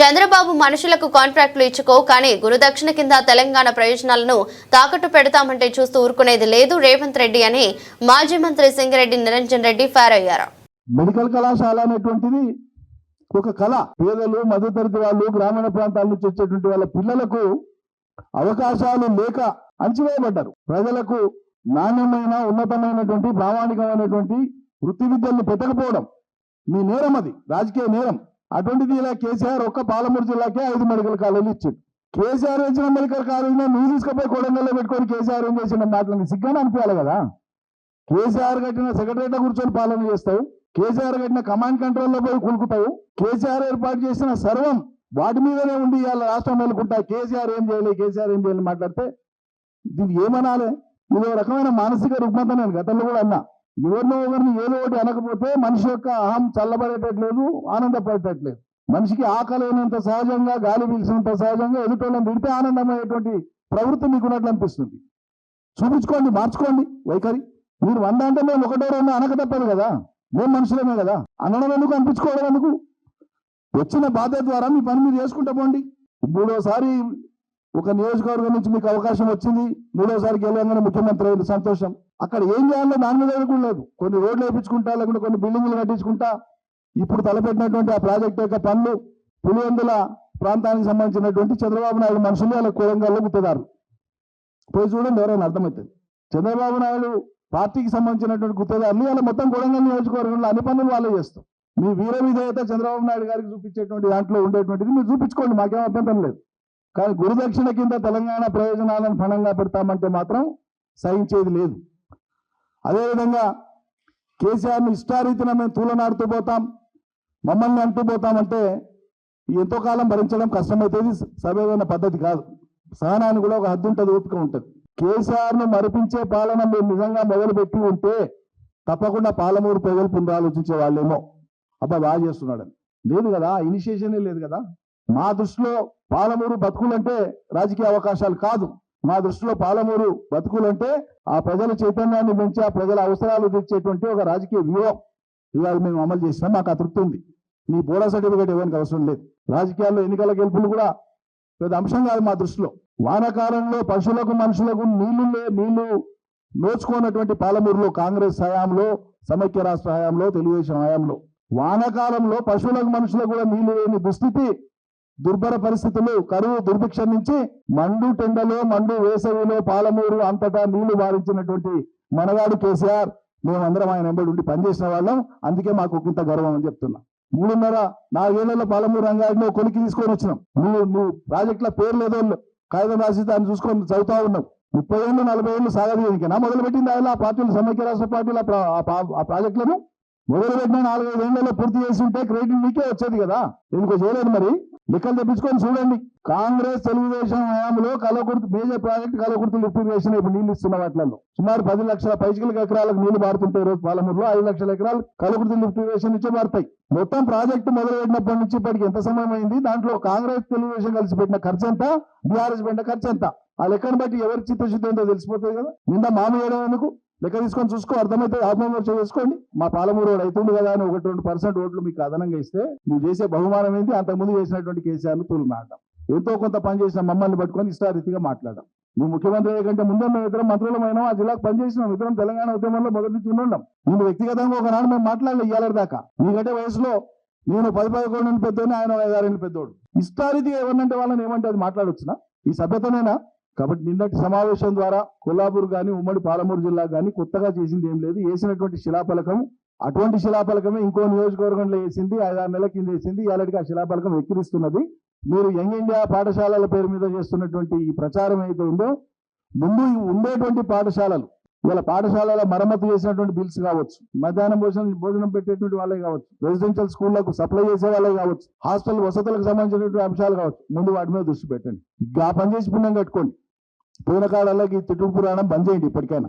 చంద్రబాబు మనుషులకు కాంట్రాక్టులు ఇచ్చుకో కానీ గురుదక్షిణ కింద తెలంగాణ ప్రయోజనాలను తాకట్టు పెడతామంటే చూస్తూ ఊరుకునేది లేదు రేవంత్ రెడ్డి అని మాజీ మంత్రి సింగిరెడ్డి నిరంజన్ రెడ్డి ఫైర్ అయ్యారు. మెడికల్ కళాశాల అనేటువంటిది ఒక కళ. పేదలు మధ్యతరగతి వాళ్ళు గ్రామీణ ప్రాంతాల నుంచి వచ్చేటువంటి వాళ్ళ పిల్లలకు అవకాశాలు లేక అణచివేయబడ్డారు. ప్రజలకు నాణ్యమైన ఉన్నతమైనటువంటి ప్రామాణికమైనటువంటి వృత్తి విద్యల్ని పెట్టకపోవడం మీ నేరం అది రాజకీయ నేరం. అటువంటిది ఇలా కేసీఆర్ ఒక్క పాలమూరు జిల్లాకే ఐదు మెడికల్ కాలేజీలు ఇచ్చింది కేసీఆర్ ఇచ్చిన మెడికల్ కాలేజీలో నువ్వు తీసుకుపోయి కొడంగల్లో పెట్టుకొని కేసీఆర్ ఏం చేసిన మాటలని సిగ్గానే అనిపించాలి కదా. కేసీఆర్ కట్టిన సెక్రటరేట్ కూర్చొని పాలన చేస్తావు. కేసీఆర్ కట్టిన కమాండ్ కంట్రోల్లో పోయి కూలుకుతావు. కేసీఆర్ ఏర్పాటు చేసిన సర్వం వాటి మీదనే ఉండి ఇవాళ రాష్ట్రం మేలుకుంటా కేసీఆర్ ఏం చేయలేదు కేసీఆర్ ఏం చేయాలి మాట్లాడితే దీన్ని ఏమనాలి? ఇది ఒక రకమైన మానసిక రుగ్మత నేను గతంలో కూడా అన్నా. ఎవరినో ఒకరిని ఏదో ఒకటి అనకపోతే మనిషి యొక్క అహం చల్లబడేటట్లేదు ఆనందపడేటట్లేదు. మనిషికి ఆకలి అయినంత సహజంగా గాలి పీల్చినంత సహజంగా ఎదుటోళ్ళని విడితే ఆనందమయ్యేటువంటి ప్రవృత్తి మీకు ఉన్నట్లు అనిపిస్తుంది. చూపించుకోండి మార్చుకోండి వైఖరి. మీరు వంద అంటే మేము ఒకటో రెండు అనక తప్పదు కదా. మేము మనుషులమే కదా. అనడం ఎందుకు అనిపించుకోవడం ఎందుకు? వచ్చిన బాధ్యత ద్వారా మీ పని మీరు చేసుకుంటా పోండి. మూడోసారి ఒక నియోజకవర్గం నుంచి మీకు అవకాశం వచ్చింది మూడోసారి గెలవంగానే ముఖ్యమంత్రి అయింది సంతోషం. అక్కడ ఏం చేయాలో దాని మీద కూడా లేదు. కొన్ని రోడ్లు వేయించుకుంటా లేకుంటే కొన్ని బిల్డింగ్లు కట్టించుకుంటా ఇప్పుడు తలపెట్టినటువంటి ఆ ప్రాజెక్ట్ యొక్క పనులు పులివెందుల ప్రాంతానికి సంబంధించినటువంటి చంద్రబాబు నాయుడు మనుషులు వాళ్ళ కూలంగాల్లో గుర్తుదారు పోయి చూడండి ఎవరైనా అర్థమవుతుంది. చంద్రబాబు నాయుడు పార్టీకి సంబంధించినటువంటి గుర్తుదారులు వాళ్ళ మొత్తం కొడంగల్ నియోజకవర్గంలో అన్ని పనులు వాళ్ళే చేస్తాం మీ వీర విధేయత చంద్రబాబు నాయుడు గారికి చూపించేటువంటి దాంట్లో ఉండేటువంటిది మీరు చూపించుకోండి మాకేం అభ్యంతరం లేదు. కానీ గురుదక్షిణ కింద తెలంగాణ ప్రయోజనాలను పణంగా పెడతామంటే మాత్రం సహించేది లేదు. అదేవిధంగా కేసీఆర్ని ఇష్టారీతిన మేము తూలనాడుతూ పోతాం మమ్మల్ని అంటూ పోతామంటే ఎంతో కాలం భరించడం కష్టమవుతుంది సభ్యమైన పద్ధతి కాదు. సహనానికి కూడా ఒక హద్దు ఉంటుంది ఓపిక ఉంటుంది. కేసీఆర్ను మరిపించే పాలన మీరు నిజంగా మొదలుపెట్టి ఉంటే తప్పకుండా పాలమూరు ప్రజలు పునరాలోచించే వాళ్ళేమో. అబ్బా బాగా చేస్తున్నాడని లేదు కదా ఇనిషియేషనే లేదు కదా. మా దృష్టిలో పాలమూరు బతుకులంటే రాజకీయ అవకాశాలు కాదు. మా దృష్టిలో పాలమూరు బతుకులంటే ఆ ప్రజల చైతన్యాన్ని పెంచి ఆ ప్రజల అవసరాలు తెచ్చేటువంటి ఒక రాజకీయ వ్యూహం. ఇవాళ మేము అమలు చేసినాం. మాకు అతృప్తి ఉంది. నీ బోడా సర్టిఫికేట్ ఇవ్వడానికి అవసరం లేదు. రాజకీయాల్లో ఎన్నికల గెలుపులు కూడా పెద్ద అంశం కాదు మా దృష్టిలో. వానాకాలంలో పశువులకు మనుషులకు నీళ్ళు లే- నీళ్ళు నోచుకున్నటువంటి పాలమూరులో కాంగ్రెస్ హయాంలో సమైక్య రాష్ట్ర హయాంలో తెలుగుదేశం హయాంలో వానాకాలంలో పశువులకు మనుషులకు కూడా నీళ్ళు లేని దుస్థితి దుర్భర పరిస్థితులు కరువు దుర్భిక్షం నుంచి మండు టెండలో మండు వేసవిలో పాలమూరు అంతటా నీళ్ళు బారించినటువంటి మనగాడు కేసీఆర్ మేమందరం ఆయన వెంబడి ఉండి పనిచేసిన వాళ్ళం. అందుకే మాకు ఇంత గౌరవం అని చెప్తున్నా. మూడున్నర నాలుగేళ్ళలో పాలమూరు రంగారెడ్డిలో కొలికి తీసుకొని వచ్చినాం. నువ్వు నువ్వు ప్రాజెక్టుల పేర్లు ఏదో కాగితం రాసి దాన్ని చూసుకొని చదువుతా ఉన్నావు. ముప్పై ఏళ్ళు నలభై ఏళ్ళు సాగదీయనికేనా? మొదలు పెట్టింది ఆయన ఆ పార్టీలు సమైక్య రాష్ట్ర పార్టీలు ఆ పా- ఆ ప్రాజెక్టులను. మొదలు పెట్టిన నాలుగైదు ఏళ్ళలో పూర్తి చేసి ఉంటే క్రెడిట్ నీకే వచ్చేది కదా. ఎందుకో చేయలేదు మరి? లెక్కలు తెప్పించుకొని చూడండి. కాంగ్రెస్ తెలుగుదేశం హయాంలో Kalakurthi major project Kalakurthi lift irrigation ఇప్పుడు నీళ్ళు ఇస్తున్న వాటిలో సుమారు పది లక్షల పైచికల ఎకరాలకు నీళ్ళు మారుతుంటాయి రోజు పాలమూరులో. ఐదు లక్షల ఎకరాలు కలకుర్తి లిఫ్ట్ ఇరిగేషన్ నుంచే మారుతాయి. మొత్తం ప్రాజెక్టు మొదలు పెట్టినప్పటి నుంచి ఇప్పటికి ఎంత సమయం అయింది? దాంట్లో కాంగ్రెస్ తెలుగుదేశం కలిసి పెట్టిన ఖర్చు ఎంత? బీఆర్ఎస్ పెట్టిన ఖర్చు ఎంత? ఆ లెక్కను బట్టి ఎవరి చిత్తశుద్ధి ఏంటో తెలిసిపోతుంది కదా. నిన్న మామ వేయడం ఎందుకు? లెక్క తీసుకొని చూసుకో అర్థమైతే ఆత్మవిమర్శ చేసుకోండి. మా పాలమూరు వాడు అవుతుంది కదా అని ఒకటి రెండు పర్సెంట్ ఓట్లు మీకు అదనంగా ఇస్తే నువ్వు చేసే బహుమానం ఏంటి? అంతకుముందు చేసినటువంటి కేసీఆర్ను తూలునాడడం ఎంతో కొంత పని చేసిన మమ్మల్ని పట్టుకొని ఇష్టారీతిగా మాట్లాడడం నువ్వు ముఖ్యమంత్రి అయ్యే కంటే ముందే మేము ఇద్దరం మంత్రులమైనా ఆ జిల్లాకు పనిచేసినాం ఇద్దరం తెలంగాణ ఉద్యమంలో మొదటి నుంచి ఉండం నువ్వు వ్యక్తిగతంగా ఒకనాడు మేము మాట్లాడలే ఇయ్యాలి దాకా. నీకంటే వయసులో నేను పది పదకొండు పెద్దోని ఆయన ఐదారేళ్ళు పెద్దోడు. ఇష్టారీతిగా ఎవరినంటే వాళ్ళని ఏమంటే అది మాట్లాడొచ్చునా? ఈ సభ్యతనేనా? కాబట్టి నిన్నటి సమావేశం ద్వారా కొల్లాపూర్ గాని ఉమ్మడి పాలమూరు జిల్లా కానీ కొత్తగా చేసింది ఏం లేదు. వేసినటువంటి శిలాఫలకం అటువంటి శిలాఫలకమే ఇంకో నియోజకవర్గంలో వేసింది ఐదారు నెలల కింద వేసింది. ఇలాంటికి ఆ శిలాఫలకం ఎక్కిరిస్తున్నది మీరు యంగ్ ఇండియా పాఠశాలల పేరు మీద చేస్తున్నటువంటి ఈ ప్రచారం అయితే ఉందో ముందు ఉండేటువంటి పాఠశాలలు ఇవాళ పాఠశాలలో మరమ్మతు చేసినటువంటి బిల్స్ కావచ్చు మధ్యాహ్నం భోజనం భోజనం పెట్టేటువంటి వాళ్ళే కావచ్చు రెసిడెన్షియల్ స్కూళ్ళకు సప్లై చేసే వాళ్ళే కావచ్చు హాస్టల్ వసతులకు సంబంధించినటువంటి అంశాలు కావచ్చు ముందు వాటి మీద దృష్టి పెట్టండి. ఇంకా ఆ పని చేసి పుణ్యం కట్టుకోండి. పోయిన కాలాలకి తిట్టు పురాణం బంద్ చేయండి ఇప్పటికైనా.